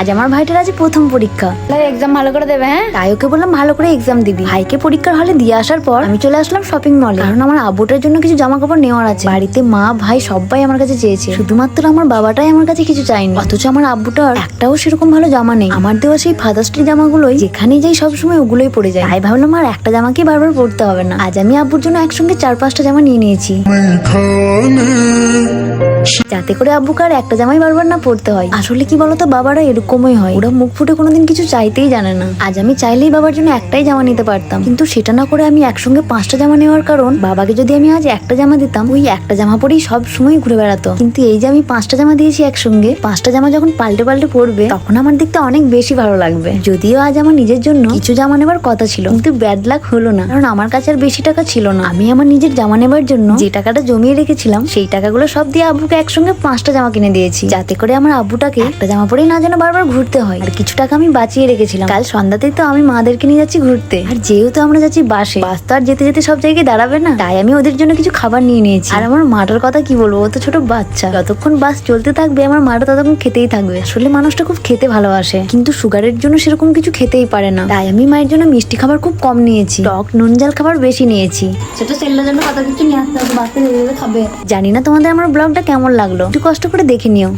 আজ আমার ভাইটার আজ প্রথম পরীক্ষা। এক্সাম ভালো করে দেবে হ্যাঁ? তাই ওকে বললাম ভালো করে এক্সাম দিবি। ভাইকে পরীক্ষার হলে দিয়ে আসার পর আমি চলে আসলাম শপিং মলে কারণ আমার আব্বুটার জন্য কিছু জামা কাপড় নেওয়ার আছে। বাড়িতে মা ভাই সবাই আমার কাছে চেয়েছে। শুধুমাত্র আমার বাবাটাই আমার কাছে কিছু চাইনি অথচ আমার আব্বুটার একটাও সেরকম ভালো জামা নেই। আমার দেওয়া সেই ফাদার্স ডে জামাগুলোই যেখানেই যাই সবসময় ওগুলোই পরে যায়। তাই ভাবলাম আর একটা জামাকে বারবার পরতে হবে না। আজ আমি আব্বুর জন্য একসঙ্গে চার পাঁচটা জামা নিয়ে নিয়েছি। যাতে করে আব্বুকে আর একটা জামাই বারবার না পড়তে হয়। আসলে কি বলতো, বাবারা এরকমই হয়। ওরা মুখ ফুটে কোনোদিন কিছু চাইতেই জানে না। আজ আমি চাইলেই বাবার জন্য একটাই জামা নিতে পারতাম। কিন্তু সেটা না করে আমি একসঙ্গে পাঁচটা জামা নেওয়ার কারণ, বাবাকে যদি আমি আজ একটা জামা দিতাম, ওই একটা জামা পরেই সব সময় ঘুরে বেড়াতো। কিন্তু এই যে আমি পাঁচটা জামা দিয়েছি একসঙ্গে, পাঁচটা জামা যখন পাল্টে পাল্টে পরবে, তখন আমার দেখতে অনেক বেশি ভালো লাগবে। যদিও আজ আমার নিজের জন্য কিছু জামা নেবার কথা ছিল, কিন্তু ব্যাড লাক হলো না। কারণ আমার কাছে আর বেশি টাকা ছিল না। আমি আমার নিজের জামা নেবার জন্য যে টাকাটা জমিয়ে রেখেছিলাম, সেই টাকাগুলো সব দিয়ে আব্বুকে একসঙ্গে পাঁচটা জামা কিনে দিয়েছি। যাতে করে আমার আব্বুটাকে একটা জামা পরেই না যেন বারবার ঘুরতে হয়। আর কিছু টাকা আমি বাঁচিয়ে রেখেছিলাম। কাল সন্ধ্যাতেই তো আমি মাদেরকে নিয়ে যাচ্ছি ঘুরতে। আর যেহেতু আমরা যাচ্ছি বাসে বাস তো আর যেতে যেতে সব জায়গায় দাঁড়াবে না। তাই আমি ওদের জন্য কিছু খাবার নিয়ে নিয়েছি। আর আমার মাটার কথা কি বলব? ও তো ছোট বাচ্চা। যতক্ষণ বাস চলতে থাকবে আমার মাটা ততক্ষণ খেতেই থাকবে। আসলে মানুষটা খুব খেতে ভালোবাসে। কিন্তু সুগারের জন্য সেরকম কিছু খেতেই পারে না। তাই আমি মায়ের জন্য মিষ্টি খাবার খুব কম নিয়েছি। টক নুন জাল খাবার বেশি নিয়েছি। ছোট ছেলের জন্য কত কিছু নিয়ে আসতে হবে ধীরে খাবে। জানি না তোমাদের আমার ব্লগটা কেমন লাগল। একটু কষ্ট করে দেখে নিও।